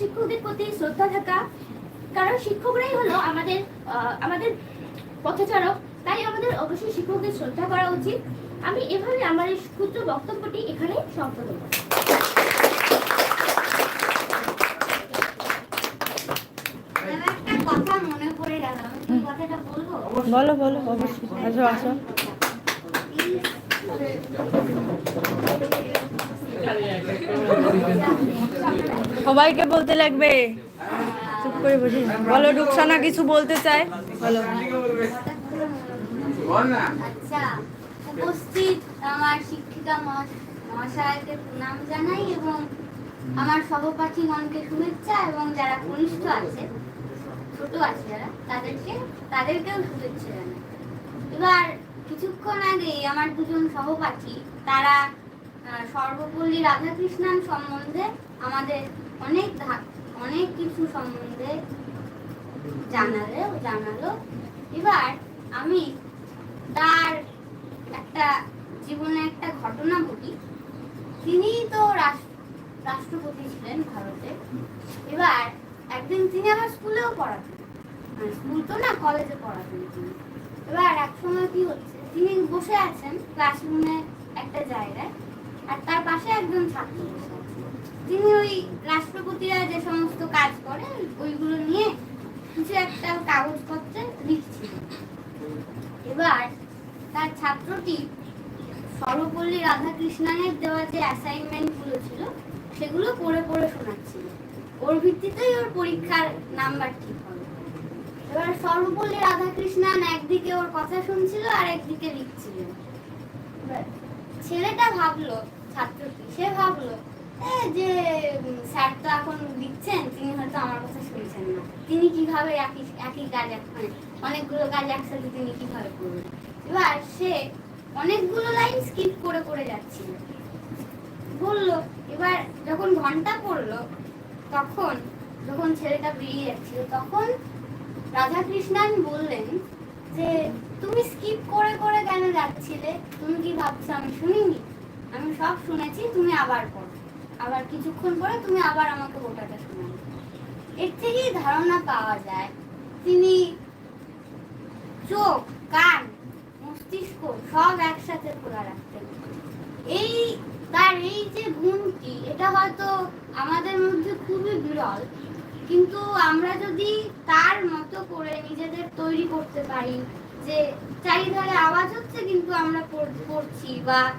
শিক্ষকদের প্রতি শ্রদ্ধা থাকা কারণ শিক্ষকরাই হলো আমাদের আমাদের পথচারক তাই আমাদের অবশ্যই শিক্ষকদের শ্রদ্ধা করা উচিত। আমি এভাবে আমার এই ক্ষুদ্র বক্তব্যটি এখানে সম্পন্ন করি বলো বলো অবশ্যই। আসো আসো। সবাইকে বলতে লাগবে। চুপ করে বসে। বলো, রুকসানা কিছু বলতে চায়? বলো। আচ্ছা উপস্থিত আমার শিক্ষিকা মহাশয়কে প্রণাম জানাই এবং আমার সহপাঠীগণকে শুভেচ্ছা এবং যারা কনিষ্ঠ আছে, ছোট আছে যারা, তাদেরকে তাদেরকেও শুভেচ্ছা জানাই। এবার কিছুক্ষণ আগেই আমার দুজন সহপাঠী, তারা সর্বপল্লী রাধাকৃষ্ণান সম্বন্ধে আমাদের অনেক অনেক কিছু সম্বন্ধে জানালে, জানালো। এবার আমি তার একটা জীবনে একটা ঘটনা বলি তিনি তো রাষ্ট্রপতি ছিলেন ভারতে। এবার একদিন তিনি আমার স্কুলেও পড়াতেন। মানে স্কুল তো না, কলেজে পড়াতেন তিনি। এবার এক সময় কি হচ্ছে, তিনি বসে আছেন ক্লাসরুমে একটা জায়গায়। আর তার পাশে একজন ছাত্র। তিনি ওই রাষ্ট্রপতিরা যে সমস্ত কাজ করে ওইগুলো নিয়ে কিছু একটা কাগজপত্রে লিখছিলেন। এবার তার ছাত্রটি সর্বপল্লী রাধাকৃষ্ণনের দেওয়া যে অ্যাসাইনমেন্টগুলো ছিল, সেগুলো পড়ে পড়ে শোনাচ্ছিল। ওর ভিত্তিতেই ওর পরীক্ষার নাম্বার ঠিক হবে। এবার সর্বপল্লী রাধাকৃষ্ণন একদিকে ওর কথা শুনছিল আর একদিকে লিখছিলেন এবার ছেলেটা ভাবলো ছাত্রটি। সে ভাবলো যে স্যার তো এখন লিখছেন, তিনি হয়তো আমার কথা শুনছেন না। তিনি কীভাবে একই একই কাজ মানে অনেকগুলো কাজ একসাথে তিনি কীভাবে করবেন? এবার সে অনেকগুলো লাইন স্কিপ করে করে যাচ্ছিল। বলল, এবার যখন ঘণ্টা পড়ল, তখন, যখন ছেলেটা বেরিয়ে যাচ্ছিল, তখন রাধাকৃষ্ণান বললেন, যে, তুমি স্কিপ করে করে কেন যাচ্ছিলে? তুমি কি ভাবছ আমি শুনিনি? আমি সব শুনেছি, তুমি আবার পড়ো আবার কিছুক্ষণ পরে তুমি আবার আমাকে গোটাটা শোনাবে। এর থেকেই ধারণা পাওয়া যায়, তিনি চোখ, কান, মস্তিষ্ক সব একসাথে খোলা রাখতেন এই তার এই যে গুণটি, এটা হয়তো আমাদের মধ্যে খুবই বিরল, কিন্তু আমরা যদি তার মতো করে নিজেদের তৈরি করতে পারি, যে চারিধারে আওয়াজ হচ্ছে, কিন্তু আমরা পড়- পড়ছি বা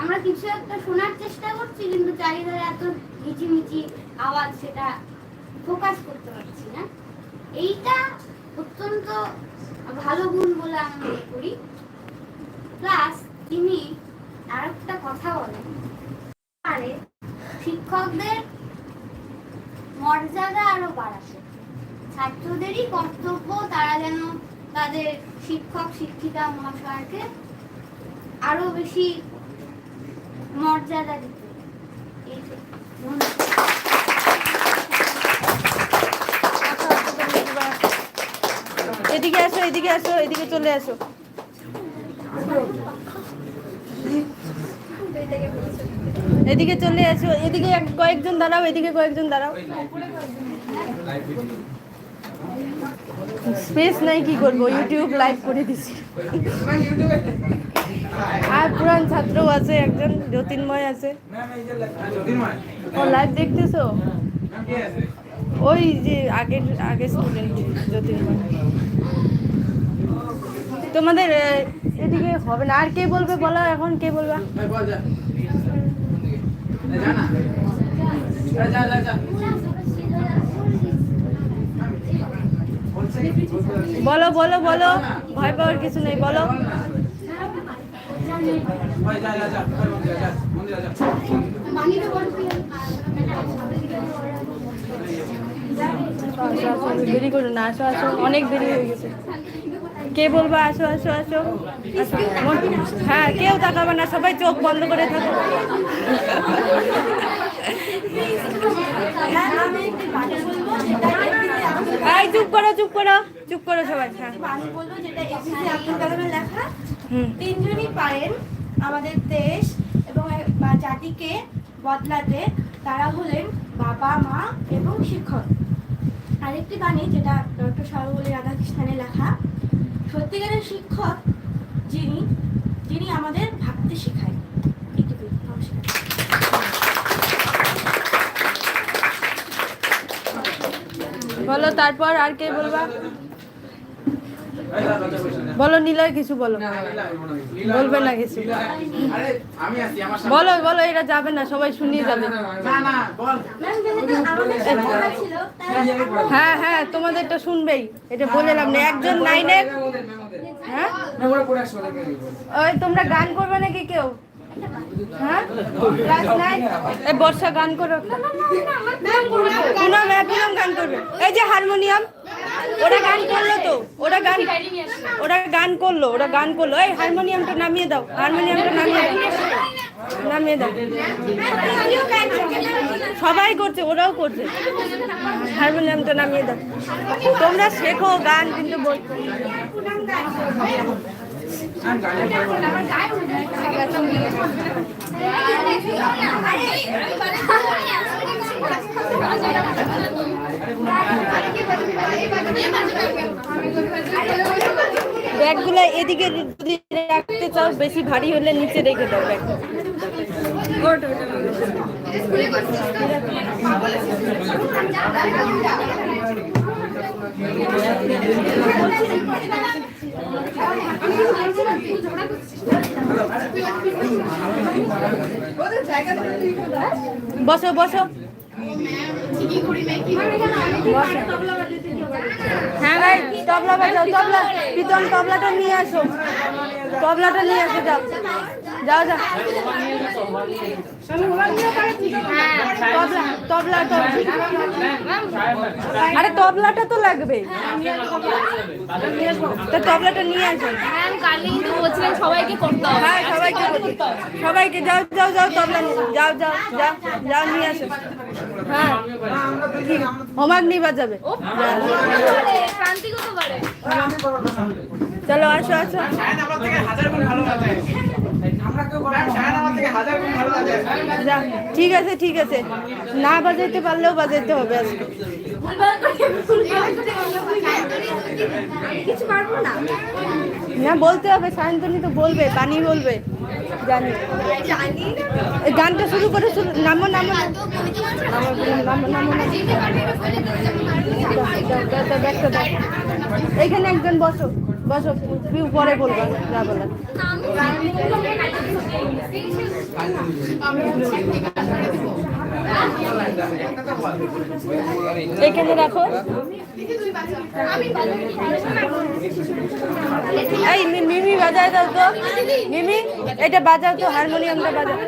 আমরা কিছু একটা শোনার চেষ্টা করছি, কিন্তু চারিধারে এত মিচিমিচি আওয়াজ সেটা ফোকাস করতে পারছি না। এইটা অত্যন্ত ভালো গুণ বলে আমি মনে করি। প্লাস তিনি আর একটা কথা বলেন। আরে, শিক্ষকদের মর্যাদা আরও বাড়াতে। ছাত্রদেরই কর্তব্য তারা যেন তাদের শিক্ষক, শিক্ষিকা, মহাশয়কে আরও বেশি মর্যাদা দিতে। এদিকে আসো এদিকে আসো এদিকে চলে আসো। এদিকে চলে আসো এদিকে এক- কয়েকজন দাঁড়াও এদিকে কয়েকজন দাঁড়াও। স্পেস নাই কি করব ইউটিউব লাইভ করে দিছি। আর পুরান ছাত্রও আছে, একজন জ্যোতির্ময় আছে। ও লাইভ দেখতেছো? ওই যে আগের আগের স্টুডেন্ট জ্যোতির্ময়। তোমাদের এদিকে হবে না। আর কে বলবে বলো, এখন কে বলবা? বলো বলো বলো। ভয় পাওয়ার কিছু নেই, বলো। দেরি করো না, আসো আসো, অনেক দেরি হয়ে গেছে। কে বলব, আসো আসো আসো। হ্যাঁ কেউ তাকাবে না, সবাই চোখ বন্ধ করে থাকো। চুপ করো চুপ করো চুপ করো সবাই হ্যাঁ। তিনজনই পারেন আমাদের দেশ এবং জাতিকে বদলাতে তারা হলেন বাবা মা এবং শিক্ষক। আরেকটি গানে যেটা ডক্টর সর্বপল্লী রাধাকৃষ্ণনের লেখা সত্যিকারের শিক্ষক যিনি যিনি আমাদের ভাবতে শেখায়। বলো তারপর আর কে বলবা? বলো নীলয় কিছু বলো বলবে না কিছু আরে আমি আছি আমার সামনে বলো বলো এটা যাবে না সবাই শুনিয়ে যাবে না না হ্যাঁ হ্যাঁ তোমাদেরটা শুনবেই এটা বলে লাভ নেই একজন নাইনের হ্যাঁ ওই তোমরা গান করবে নাকি কেউ হ্যাঁ নাইন এই বর্ষা গান করো হ্যাঁ পুনম গান করবে এই যে হারমোনিয়াম ওরা গান করল তো, ওরা গান ওরা গান করল, ওরা গান করল। এই, হারমোনিয়ামটা নামিয়ে দাও, হারমোনিয়ামটা নামিয়ে দাও। নামিয়ে দাও। সবাই করছে, ওরাও করছে। হারমোনিয়ামটা নামিয়ে দাও। তোমরা শেখো গান, কিন্তু বল- ব্যাগগুলো এদিকে যদি রাখতে চাও বেশি ভারী হলে নিচে রেখে দাও ব্যাগ। বসো বসো। হ্যাঁ ভাই তবলা বাজাও তবলা পিতল তবলাটা নিয়ে আসো। তবলাটা নিয়ে আসো যাও। যাও যাও। তবলা আরে তবলাটা তো লাগবে। তো তবলাটা নিয়ে আসো। বলছিলেন সবাইকে করতে হবে। হ্যাঁ সবাইকে সবাইকে যাও যাও যাও তবলা যাও যাও যাও যাও নিয়ে আসো। হ্যাঁ। হোমওয়ার্ক নিয়ে বাজাবে। চলো আসো আসো। ঠিক আছে ঠিক আছে। না বাজাইতে পারলেও বাজাইতে হবে আজকে। না? বলতে হবে সায়ন্তনী তো বলবে বানি বলবে জানি। গানটা শুরু করে শুরু নামো নামো। এইখানে একজন বসো। বসো তুই পরে বলবা, যা বলার। এখানে রাখো। এই মিমি বাজায় দাও তো, মিমি, এটা বাজাও তো, হারমোনিয়ামটা বাজাও।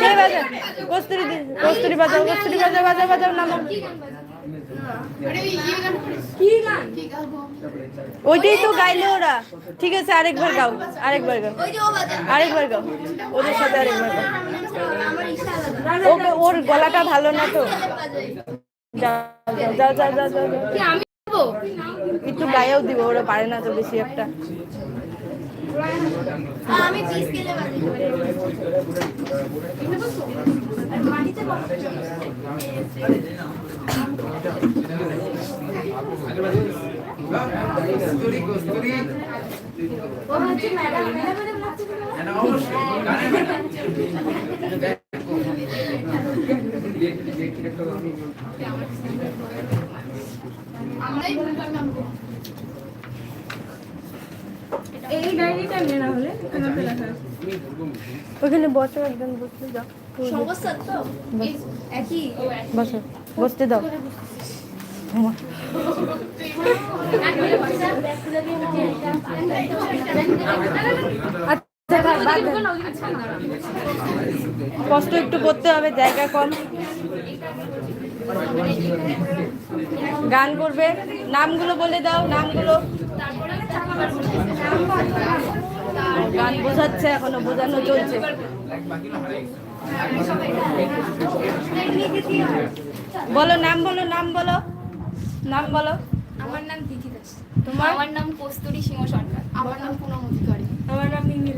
কে বাজায় কস্তুরি কস্তুরি বাজাও কস্তুরি বাজাও বাজাও বাজাও, নামো। ওইটাই তো গাইলো ওরা। ঠিক আছে আরেকবার গাও আরেকবার গাও। আরেকবার গাও। ওদের সাথে আরেকবার গাও। ওকে ওর গলাটা ভালো না তো? যাও। কি আমি দেবো? একটু গায়েও দিব ওরা পারে না তো বেশি একটা। আমি পিস গেলে মাটিতে কস্তুরি কস্তুরি ও হচ্ছে ম্যাডাম। ম্যাডাম এটা অবশ্যই গানের ম্যাডাম এই ডায়েরিটা নিয়ে না হলে আমাকে লেখা ওখানে বসো একজন বসতে যাও সমস্যা তো? একই? বসো বসতে দাও। আচ্ছা। কষ্ট একটু করতে হবে জায়গা কম। গান করবে নামগুলো বলে দাও নামগুলো। গান বোঝাচ্ছে এখনও বোঝানো চলছে। বলো নাম বলো নাম বলো নাম বলো। আমার নাম দিদি দাস। তোমার? আমার নাম কস্তুরী সিংহ সরকার। আমার নাম পুনম অধিকারী। আমার নাম মিমি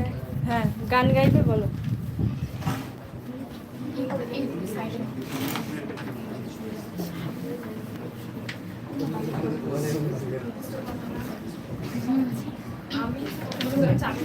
হ্যাঁ গান গাইবে বলো। এই সাইডে গাবো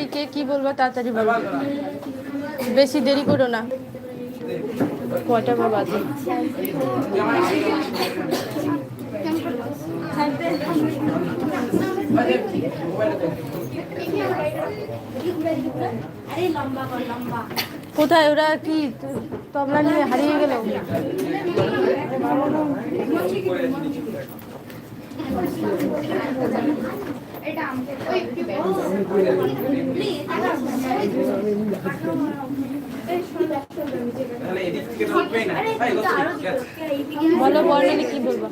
আর তাড়াতাড়ি কে কি বলব, তাড়াতাড়ি বলো বেশি দেরি করো না। কয়টা বা বাজে? কোথায়? ওরা কি তবলা নিয়ে হারিয়ে গেল? এটা আমাকে ওই বলো কি বলব?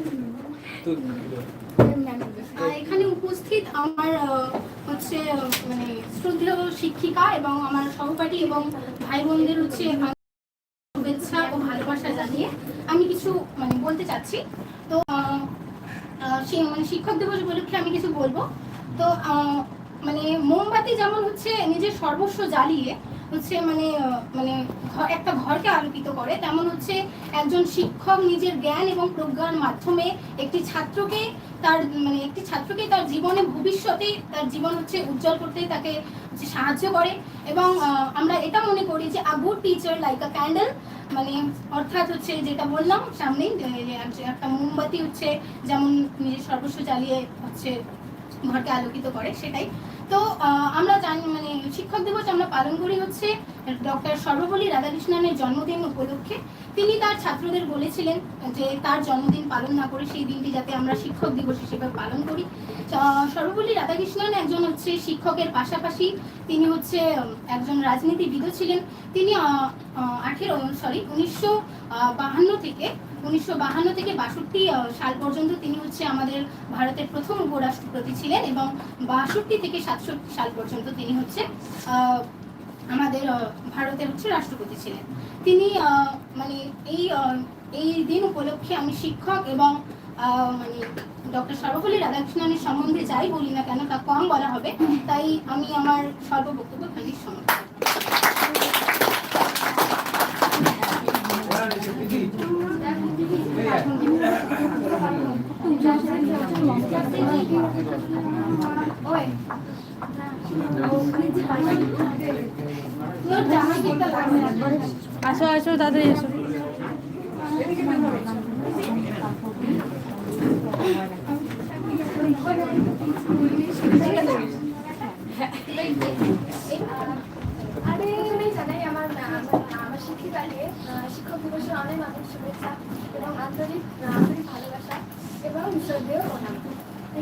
এখানে উপস্থিত আমার হচ্ছে মানে শ্রদ্ধেয় শিক্ষিকা এবং আমার সহপাঠী এবং ভাই বোনদের হচ্ছে শুভেচ্ছা ও ভালোবাসা জানিয়ে আমি কিছু মানে বলতে চাচ্ছি। তো মানে শিক্ষক দিবস উপলক্ষে আমি কিছু বলব। তো মানে মোমবাতি যেমন হচ্ছে নিজের সর্বস্ব জ্বালিয়ে হচ্ছে মানে মানে একটা ঘরকে আলোকিত করে, তেমন হচ্ছে একজন শিক্ষক নিজের জ্ঞান এবং প্রজ্ঞার মাধ্যমে একটি ছাত্রকে তার মানে একটি ছাত্রকে তার জীবনে, ভবিষ্যতে তার জীবন হচ্ছে উজ্জ্বল করতে তাকে সাহায্য করে এবং আমরা এটা মনে করি যে a good teacher like a candle মানে অর্থাৎ হচ্ছে যেটা বললাম সামনেই একটা মোমবাতি হচ্ছে যেমন নিজের সর্বস্ব জ্বালিয়ে হচ্ছে ঘরকে আলোকিত করে, সেটাই। তো আমরা জানি মানে শিক্ষক দিবস আমরা পালন করি হচ্ছে ডক্টর সর্বপল্লী রাধাকৃষ্ণনের জন্মদিন উপলক্ষে। তিনি তার ছাত্রদের বলেছিলেন যে, তার জন্মদিন পালন না করে সেই দিনটি যাতে আমরা শিক্ষক দিবস হিসেবে পালন করি। সর্বপল্লী রাধাকৃষ্ণন একজন হচ্ছে শিক্ষকের পাশাপাশি তিনি হচ্ছে একজন রাজনীতিবিদও ছিলেন। তিনি আঠেরো সরি উনিশশো বাহান্ন থেকে উনিশশো বাহান্ন থেকে বাষট্টি সাল পর্যন্ত তিনি হচ্ছে আমাদের ভারতের প্রথম উপরাষ্ট্রপতি ছিলেন এবং বাষট্টি থেকে সাতষট্টি সাল পর্যন্ত তিনি হচ্ছে আমাদের ভারতের হচ্ছে রাষ্ট্রপতি ছিলেন। তিনি মানে এই এই দিন উপলক্ষে আমি শিক্ষক এবং মানে ডক্টর সর্বপল্লী রাধাকৃষ্ণনের সম্বন্ধে যাই বলি না কেন, তা কম বলা হবে। তাই আমি আমার সর্ববক্তব্য খানিক সমর্থন তোর জামা কিনতে লাগবে না। আসো আসো তাড়াতাড়ি এসো শিক্ষক দিবসের অনেক অনেক শুভেচ্ছা এবং আন্তরিক আন্তরিক ভালোবাসা এবং শ্রদ্ধেয় প্রণাম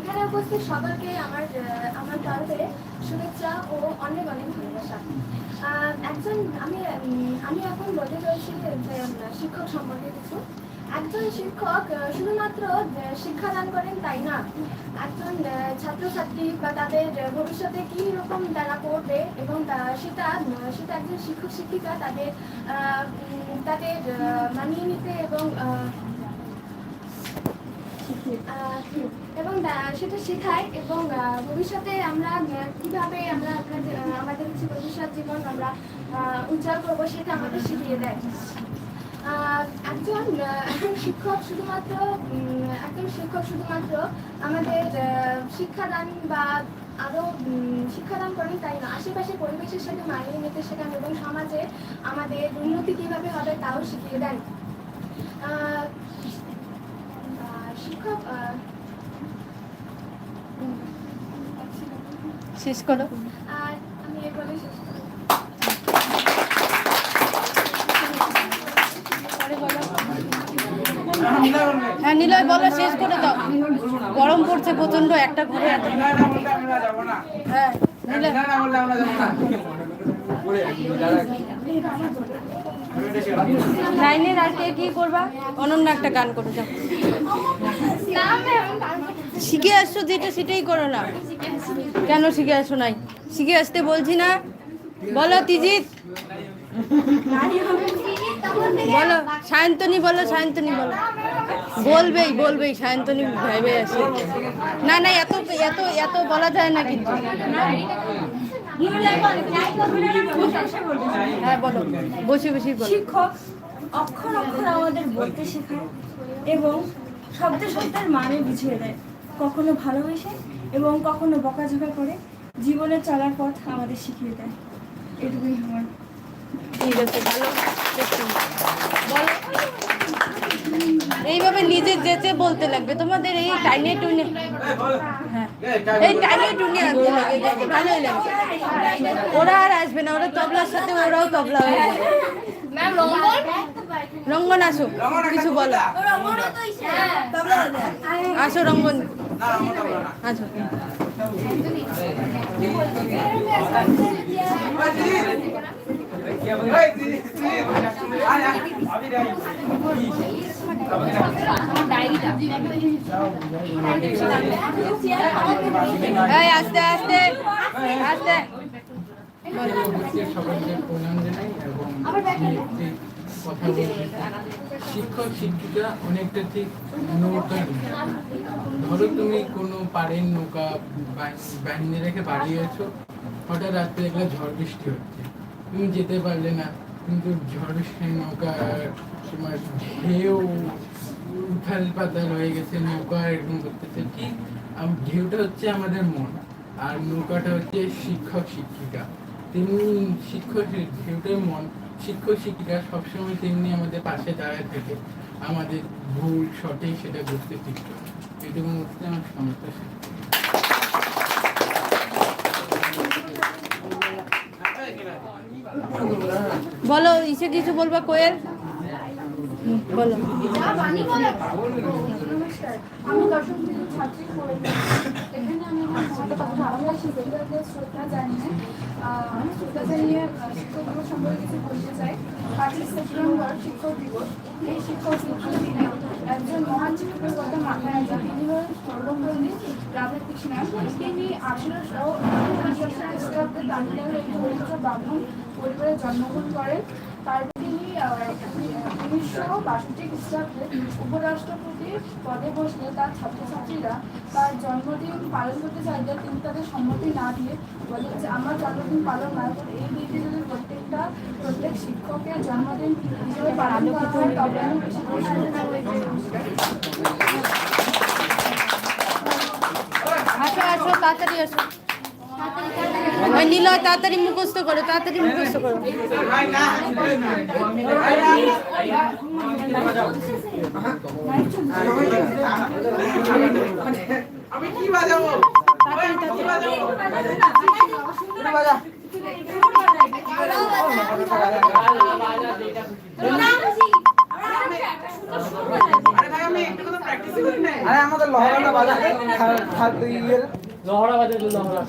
এখানে উপস্থিত সকলকে আমার আমার তরফে শুভেচ্ছা ও অনেক অনেক ভালোবাসা। একজন আমি আমি এখন বলতে চাইছি শিক্ষক সম্পর্কে কিছু। একজন শিক্ষক শুধুমাত্র শিক্ষাদান করেন তাই না? একজন ছাত্রছাত্রী বা তাদের ভবিষ্যতে কি রকম তারা করবে এবং সেটা সেটা একজন শিক্ষক, শিক্ষিকা তাদের তাদের মানিয়ে নিতে এবং এবং সেটা শেখায় এবং ভবিষ্যতে আমরা কীভাবে আমরা আমাদের হচ্ছে ভবিষ্যৎ জীবন আমরা উজ্জ্বল করব সেটা আমাদের শিখিয়ে দেয়। একজন একজন শিক্ষক শুধুমাত্র একজন শিক্ষক শুধুমাত্র আমাদের শিক্ষাদান বা আরও শিক্ষাদান করেন তাই না? আশেপাশে পরিবেশের সাথে মানিয়ে নিতে শেখান এবং সমাজে আমাদের উন্নতি কীভাবে হবে তাও শিখিয়ে দেন। শেষ করো। হ্যাঁ নিলয়, বলো, শেষ করে দাও। গরম পড়ছে প্রচণ্ড একটা ঘুরে হ্যাঁ আর কে কি করবা? অনন্য একটা গান করে যাও শিখে আসছো যেটা, সেটাই করো না। কেন শিখে আসো নাই? শিখে আসতে বলছি না। বলো, তিজিৎ। বলো, সায়ন্তনী বলো সায়ন্তনী বলো। বলবেই বলবেই, সায়ন্তনী ভেবে আসে। না না, এত এত এত বলা যায় না কিন্তু। হ্যাঁ বলো, বসে বসে বলো। শিক্ষক অক্ষর অক্ষর আমাদের বলতে শেখায় এবং শব্দ শব্দের মানে বুঝিয়ে দেয়। কখনো ভালোবেসে এবং কখনো বকাঝকা করে জীবনে চলার পথ আমাদের শিখিয়ে দেয়। এটুকুই আমার। ঠিক আছে ভালো বলো। এইভাবে নিজে যেচে বলতে লাগবে। তোমাদের এই টাইনে টুনে হ্যাঁ। এই টাইনে টুনে আনতে লাগে দেখে ভালোই লাগবে ওরা আর আসবে না। ওরা তবলার সাথে ওরাও তবলা হয়ে যাবে। রঙ্গন? আসো। কিছু বলো। আসো রঙ্গন। আস্তে আস্তে আস্তে। সবাইকে প্রণাম জানাই এবং কথা বলছি শিক্ষক, শিক্ষিকা অনেকটা ঠিক নৌকা ধরো তুমি কোনো পাড়ের নৌকা বাহি- বাহিনী রেখে বাড়িয়েছো হঠাৎ রাত্রে দেখলে ঝড় বৃষ্টি হচ্ছে। তুমি যেতে পারলে না, কিন্তু ঝড় বৃষ্টির নৌকা তোমার ঢেউ, উথাল পাতাল হয়ে গেছে, নৌকা এরকম করতেছে। ঠিক ঢেউটা হচ্ছে আমাদের মন, আর নৌকাটা হচ্ছে শিক্ষক, শিক্ষিকা। তেমনি শিক্ষক ঢেউটার মন শিক্ষক, শিক্ষিকা সবসময় তেমনি আমাদের পাশে দাঁড়ায় থাকে। আমাদের ভুল সঠিক সেটা বুঝতে শিখতে এটুকু হচ্ছে আমার সমস্যা বলো, ইসে কিছু বলবা কোয়েল? বলো। পাঁচই সেপ্টেম্বর শিক্ষক দিবস। এই শিক্ষক দিবসের দিনে একজন মহান শিক্ষকের কথা মাথায় আছে তিনি হলেন সর্বপল্লী রাধাকৃষ্ণন তিনি আঠেরোশো খ্রিস্টাব্দে তামিলনাড়ুর একটি দরিদ্র ব্রাহ্মণ পরিবারে জন্মগ্রহণ করেন। তার উনিশশো বাষট্টি খ্রিস্টাব্দে উপরাষ্ট্রপতি পদে বসলে তার ছাত্রছাত্রীরা তার জন্মদিন পালন করতে চাইলে তিনি তাদের সম্মতি না দিয়ে বলে যে আমার জন্মদিন পালন না করে এই দিনটি যদি প্রত্যেকটা প্রত্যেক শিক্ষকের জন্মদিন হিসেবে তাড়াতাড়ি আসো। ওই নিলয় তাড়াতাড়ি মুখস্থ করো তাড়াতাড়ি মুখস্থ করো আমি কি বাজাবো আমাদের লহরাটা বাজা লহরা বাজা লহরা